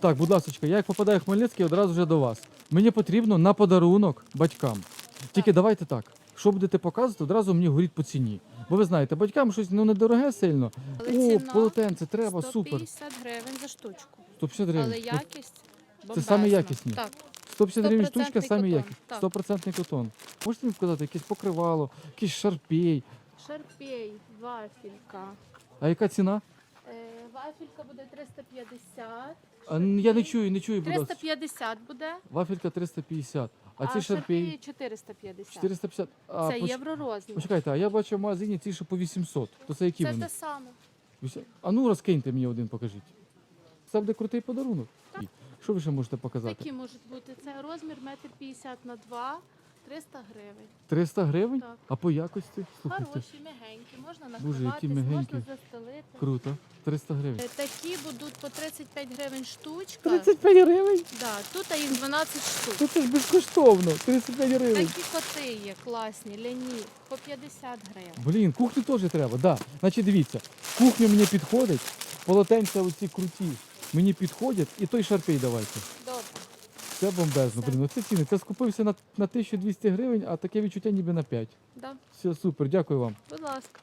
Так, будь ласка, я як попадаю в Хмельницький, одразу вже до вас. Мені потрібно на подарунок батькам. Тільки давайте так. Що будете показувати, одразу мені говоріть по ціні. Бо ви знаєте, батькам щось ну недороге сильно. Але О, ціна полотенце треба, супер. 150 гривень за штучку. 150 гривень. Але якість Це бомбезна. самі якісні? Так. 150 гривень штучка, самі котон, якісні. так. 100% котон. Можете мені показати, якесь покривало, якийсь шарпей. Шарпей, вафелька. А яка ціна? Вафелька буде 350. А, н- я не чую, не чую, будь ласка. 350 буде, Вафелька 350. А, ці шарпеї шарпей 450. 450. А, Це поч- євро розмір. Почекайте, а я бачу в магазині ці, що по 800. То це які Це вони? те саме. Вісім- А ну розкиньте мені один, покажіть. Це буде крутий подарунок. Що ви ще можете показати? Такі можуть бути. Це розмір 1,50 на 2, 300 гривень. 300 гривень? Так. А по якості? Слухайте, Хороші, м'ягенькі, можна Боже, які накриватись, м'ягенькі. можна застелити. Круто. 300 гривень. Е, Такі будуть по 35 гривень штучка. 35 гривень? Да, тут їх 12 штук. Ну це ж безкоштовно. 35 гривень. Такі коти є класні, ляні, по 50 гривень. Блін, кухню теж треба, да. Значить, дивіться, кухню мені підходить, полотенця оці круті. Мені підходять і той шарпей давайте. Добре. Це бомбезно. Блін, оце ціни. Це скупився на, на 1200 гривень, а таке відчуття ніби на 5. Да. Все, супер, дякую вам. Будь ласка.